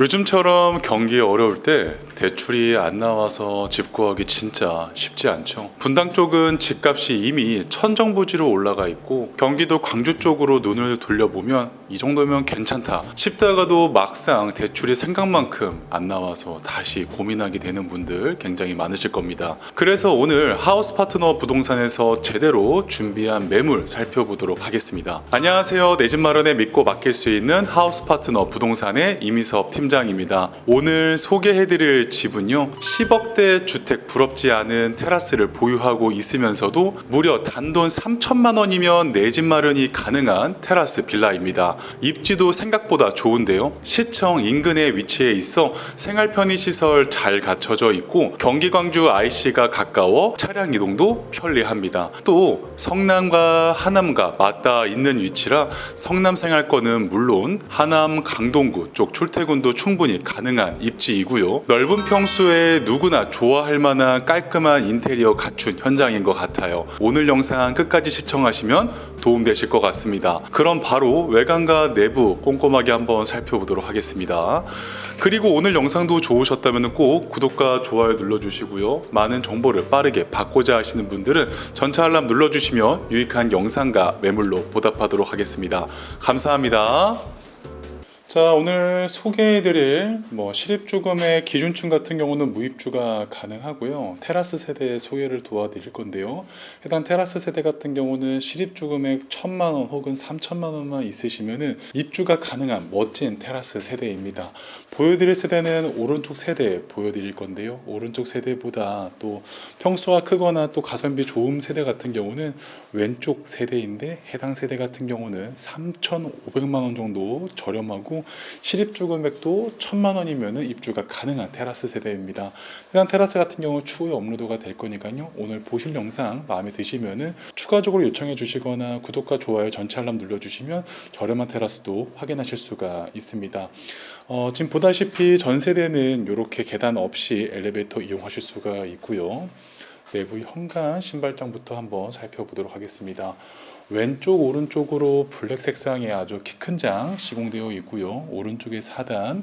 요즘처럼 경기 어려울 때 대출이 안 나와서 집 구하기 진짜 쉽지 않죠. 분당 쪽은 집값이 이미 천정부지로 올라가 있고 경기도 광주 쪽으로 눈을 돌려보면 이 정도면 괜찮다 싶다가도 막상 대출이 생각만큼 안 나와서 다시 고민하게 되는 분들 굉장히 많으실 겁니다. 그래서 오늘 하우스 파트너 부동산에서 제대로 준비한 매물 살펴보도록 하겠습니다. 안녕하세요. 내 집 마련에 믿고 맡길 수 있는 하우스 파트너 부동산의 이미섭 팀장 입니다. 오늘 소개해드릴 집은요, 10억대 주택 부럽지 않은 테라스를 보유하고 있으면서도 무려 단돈 3천만 원이면 내 집 마련이 가능한 테라스 빌라입니다. 입지도 생각보다 좋은데요. 시청 인근에 위치해 있어 생활 편의 시설 잘 갖춰져 있고 경기 광주 IC가 가까워 차량 이동도 편리합니다. 또 성남과 하남과 맞닿아 있는 위치라 성남 생활권은 물론 하남 강동구 쪽 출퇴근도 충분히 가능한 입지이고요. 넓은 평수에 누구나 좋아할 만한 깔끔한 인테리어 갖춘 현장인 것 같아요. 오늘 영상 끝까지 시청하시면 도움되실 것 같습니다. 그럼 바로 외관과 내부 꼼꼼하게 한번 살펴보도록 하겠습니다. 그리고 오늘 영상도 좋으셨다면 꼭 구독과 좋아요 눌러주시고요. 많은 정보를 빠르게 받고자 하시는 분들은 전체 알람 눌러주시면 유익한 영상과 매물로 보답하도록 하겠습니다. 감사합니다. 자 오늘 소개해드릴 뭐 실입주금의 기준층 같은 경우는 무입주가 가능하고요. 테라스 세대 소개를 도와드릴 건데요. 해당 테라스 세대 같은 경우는 실입주금액 천만 원 혹은 삼천만 원만 있으시면은 입주가 가능한 멋진 테라스 세대입니다. 보여드릴 세대는 오른쪽 세대 보여드릴 건데요. 오른쪽 세대보다 또 평수가 크거나 또 가성비 좋은 세대 같은 경우는 왼쪽 세대인데 해당 세대 같은 경우는 3,500만 원 정도 저렴하고 실입주 금액도 1,000만 원이면 입주가 가능한 테라스 세대입니다. 해당 테라스 같은 경우 추후에 업로드가 될 거니까요. 오늘 보실 영상 마음에 드시면은 추가적으로 요청해 주시거나 구독과 좋아요 전체 알람 눌러주시면 저렴한 테라스도 확인하실 수가 있습니다. 어, 지금 보다시피 전 세대는 이렇게 계단 없이 엘리베이터 이용하실 수가 있고요. 내부 현관 신발장부터 한번 살펴보도록 하겠습니다. 왼쪽 오른쪽으로 블랙 색상의 아주 키 큰 장 시공되어 있고요. 오른쪽에 4단,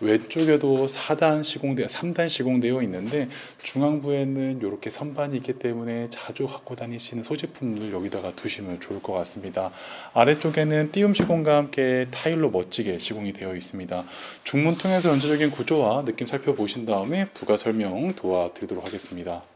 왼쪽에도 4단 시공되어 3단 시공되어 있는데 중앙부에는 이렇게 선반이 있기 때문에 자주 갖고 다니시는 소지품들 여기다가 두시면 좋을 것 같습니다. 아래쪽에는 띄움 시공과 함께 타일로 멋지게 시공이 되어 있습니다. 중문 통해서 전체적인 구조와 느낌 살펴보신 다음에 부가 설명 도와드리도록 하겠습니다.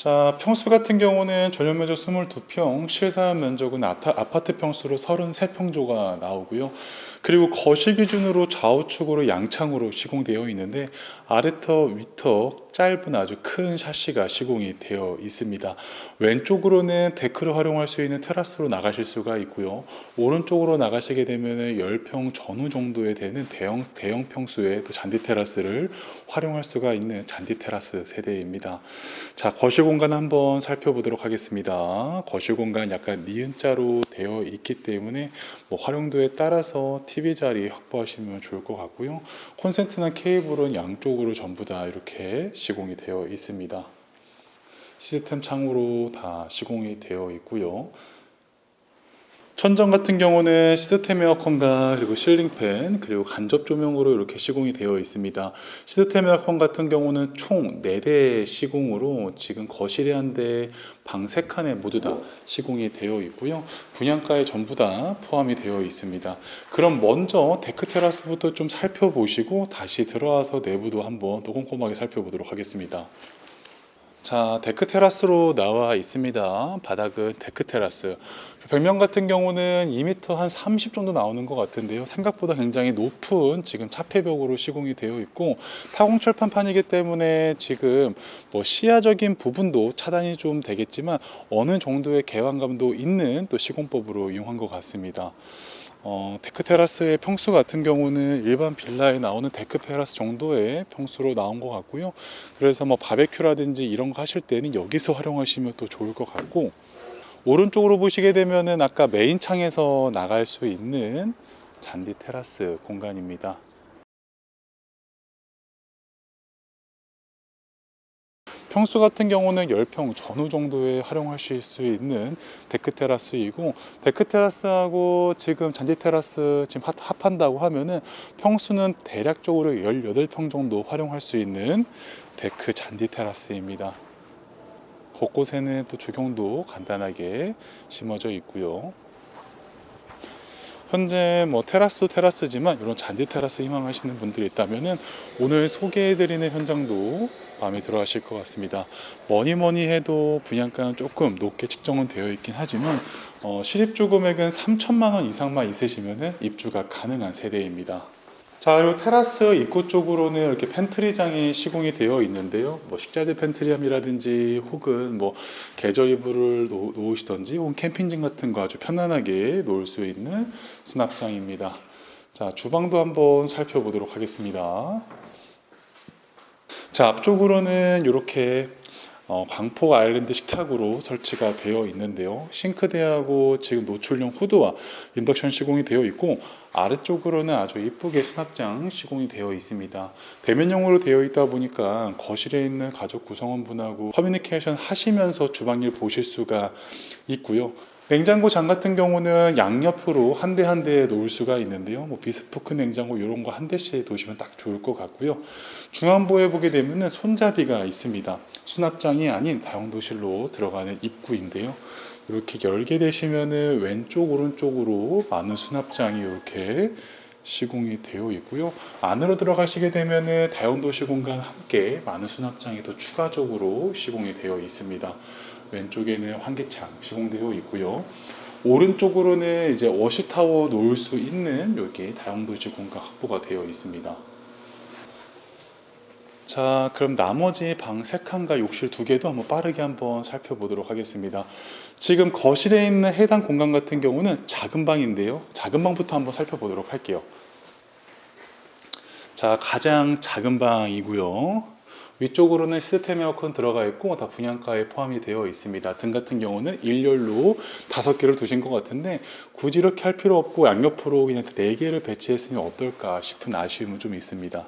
자, 평수 같은 경우는 전용 면적 22평, 실사한 면적은 아타, 아파트 평수로 33평조가 나오고요. 그리고 거실 기준으로 좌우측으로 양창으로 시공되어 있는데 아래터 위터 짧은 아주 큰 샤시가 시공이 되어 있습니다. 왼쪽으로는 데크를 활용할 수 있는 테라스로 나가실 수가 있고요. 오른쪽으로 나가시게 되면 10평 전후 정도에 되는 대형 대형 평수의 또 잔디 테라스를 활용할 수가 있는 잔디 테라스 세대입니다. 자, 거실 공간 한번 살펴보도록 하겠습니다. 거실 공간 약간 니은자로 되어 있기 때문에 뭐 활용도에 따라서 TV 자리 확보하시면 좋을 것 같고요. 콘센트나 케이블은 양쪽으로 전부 다 이렇게 시공이 되어 있습니다. 시스템 창으로 다 시공이 되어 있고요. 천정 같은 경우는 시스템 에어컨과 그리고 실링팬 그리고 간접 조명으로 이렇게 시공이 되어 있습니다. 시스템 에어컨 같은 경우는 총 4대 시공으로 지금 거실에 한 대, 방 3칸에 모두 다 시공이 되어 있고요. 분양가에 전부 다 포함이 되어 있습니다. 그럼 먼저 데크 테라스부터 좀 살펴보시고 다시 들어와서 내부도 한번 더 꼼꼼하게 살펴보도록 하겠습니다. 자, 데크 테라스로 나와 있습니다. 바닥은 데크 테라스. 벽면 같은 경우는 2m 한 30 정도 나오는 것 같은데요. 생각보다 굉장히 높은 지금 차폐벽으로 시공이 되어 있고 타공철판판이기 때문에 지금 뭐 시야적인 부분도 차단이 좀 되겠지만 어느 정도의 개방감도 있는 또 시공법으로 이용한 것 같습니다. 어, 데크 테라스의 평수 같은 경우는 일반 빌라에 나오는 데크 테라스 정도의 평수로 나온 것 같고요. 그래서 뭐 바베큐라든지 이런 거 하실 때는 여기서 활용하시면 또 좋을 것 같고 오른쪽으로 보시게 되면은 아까 메인 창에서 나갈 수 있는 잔디 테라스 공간입니다. 평수 같은 경우는 10평 전후 정도에 활용하실 수 있는 데크 테라스이고 데크 테라스하고 지금 잔디 테라스 지금 합- 합한다고 하면은 평수는 대략적으로 18평 정도 활용할 수 있는 데크 잔디 테라스입니다. 곳곳에는 또 조경도 간단하게 심어져 있고요. 현재 뭐 테라스 테라스지만 이런 잔디 테라스 희망하시는 분들이 있다면은 오늘 소개해드리는 현장도 마음에 들어 하실 것 같습니다. 뭐니 뭐니 해도 분양가는 조금 높게 측정은 되어 있긴 하지만 어, 실입주 금액은 3천만 원 이상만 있으시면은 입주가 가능한 세대입니다. 자 그리고 테라스 입구 쪽으로는 이렇게 팬트리장이 시공이 되어 있는데요. 뭐 식자재 팬트리함이라든지 혹은 뭐 계절 이불을 놓- 놓으시던지 혹은 캠핑장 같은 거 아주 편안하게 놓을 수 있는 수납장입니다. 자 주방도 한번 살펴보도록 하겠습니다. 자 앞쪽으로는 이렇게 어, 광폭 아일랜드 식탁으로 설치가 되어 있는데요. 싱크대하고 지금 노출용 후드와 인덕션 시공이 되어 있고 아래쪽으로는 아주 이쁘게 수납장 시공이 되어 있습니다. 대면형으로 되어 있다 보니까 거실에 있는 가족 구성원분하고 커뮤니케이션 하시면서 주방일 보실 수가 있고요. 냉장고 장 같은 경우는 양옆으로 한 대 한 대 놓을 수가 있는데요. 뭐 비스포크 냉장고 이런 거 한 대씩 놓으시면 딱 좋을 것 같고요. 중앙부에 보게 되면은 손잡이가 있습니다. 수납장이 아닌 다용도실로 들어가는 입구인데요. 이렇게 열게 되시면은 왼쪽 오른쪽으로 많은 수납장이 이렇게 시공이 되어 있고요. 안으로 들어가시게 되면은 다용도실 공간 함께 많은 수납장이 더 추가적으로 시공이 되어 있습니다. 왼쪽에는 환기창 시공되어 있고요. 오른쪽으로는 이제 워시타워 놓을 수 있는 여기 다용도실 공간 확보가 되어 있습니다. 자, 그럼 나머지 방 3칸과 욕실 2개도 한번 빠르게 한번 살펴보도록 하겠습니다. 지금 거실에 있는 해당 공간 같은 경우는 작은 방인데요. 작은 방부터 한번 살펴보도록 할게요. 자, 가장 작은 방이고요. 위쪽으로는 시스템 에어컨 들어가 있고 다 분양가에 포함이 되어 있습니다. 등 같은 경우는 일렬로 다섯 개를 두신 것 같은데 굳이 이렇게 할 필요 없고 양옆으로 그냥 네 개를 배치했으면 어떨까 싶은 아쉬움은 좀 있습니다.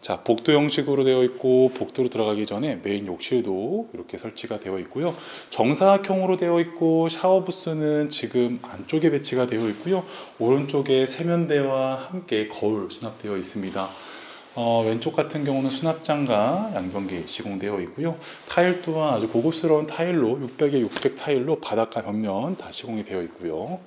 자, 복도 형식으로 되어 있고 복도로 들어가기 전에 메인 욕실도 이렇게 설치가 되어 있고요. 정사각형으로 되어 있고 샤워 부스는 지금 안쪽에 배치가 되어 있고요. 오른쪽에 세면대와 함께 거울 수납되어 있습니다. 어, 왼쪽 같은 경우는 수납장과 양변기 시공되어 있고요. 타일 또한 아주 고급스러운 타일로 600에 600 타일로 바닥과 벽면 다 시공이 되어 있고요.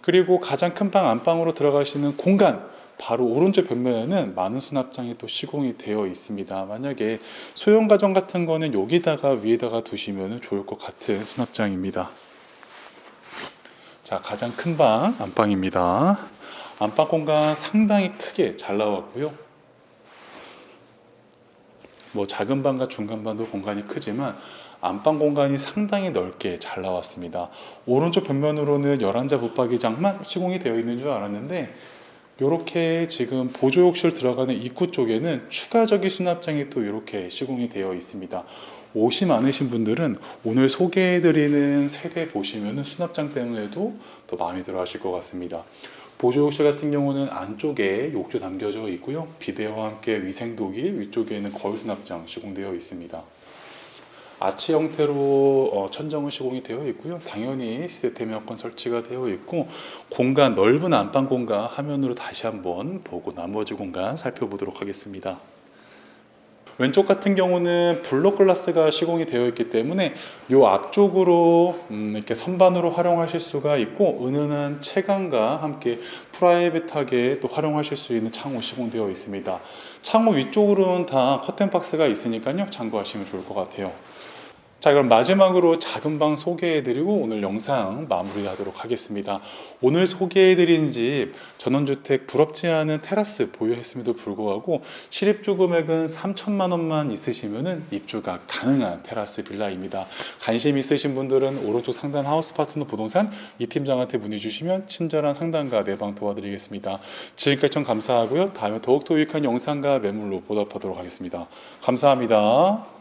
그리고 가장 큰 방 안방으로 들어가시는 공간 바로 오른쪽 벽면에는 많은 수납장이 또 시공이 되어 있습니다. 만약에 소형 가정 같은 거는 여기다가 위에다가 두시면 좋을 것 같은 수납장입니다. 자, 가장 큰 방 안방입니다. 안방 공간 상당히 크게 잘 나왔고요. 뭐 작은 방과 중간 방도 공간이 크지만 안방 공간이 상당히 넓게 잘 나왔습니다. 오른쪽 벽면으로는 11자 붙박이장만 시공이 되어 있는 줄 알았는데 이렇게 지금 보조 욕실 들어가는 입구 쪽에는 추가적인 수납장이 또 이렇게 시공이 되어 있습니다. 옷이 많으신 분들은 오늘 소개해드리는 세대 보시면 수납장 때문에도 더 마음에 들어 하실 것 같습니다. 보조 욕실 같은 경우는 안쪽에 욕조 담겨져 있고요. 비데오와 함께 위생도기 위쪽에는 거울 수납장 시공되어 있습니다. 아치 형태로 어, 천정은 시공이 되어 있고요. 당연히 시스템 에어컨 설치가 되어 있고 공간 넓은 안방 공간 화면으로 다시 한번 보고 나머지 공간 살펴보도록 하겠습니다. 왼쪽 같은 경우는 블록 글라스가 시공이 되어 있기 때문에 요 앞쪽으로 음, 이렇게 선반으로 활용하실 수가 있고 은은한 채광과 함께 프라이빗하게 또 활용하실 수 있는 창호 시공되어 있습니다. 창호 위쪽으로는 다 커튼 박스가 있으니까요 참고하시면 좋을 것 같아요. 자 그럼 마지막으로 작은 방 소개해드리고 오늘 영상 마무리하도록 하겠습니다. 오늘 소개해드린 집 전원주택 부럽지 않은 테라스 보유했음에도 불구하고 실입주 금액은 3천만 원만 있으시면 입주가 가능한 테라스 빌라입니다. 관심 있으신 분들은 오른쪽 상단 하우스 파트너 부동산 이 팀장한테 문의 주시면 친절한 상담과 내방 도와드리겠습니다. 지금까지 참 감사하고요. 다음에 더욱더 유익한 영상과 매물로 보답하도록 하겠습니다. 감사합니다.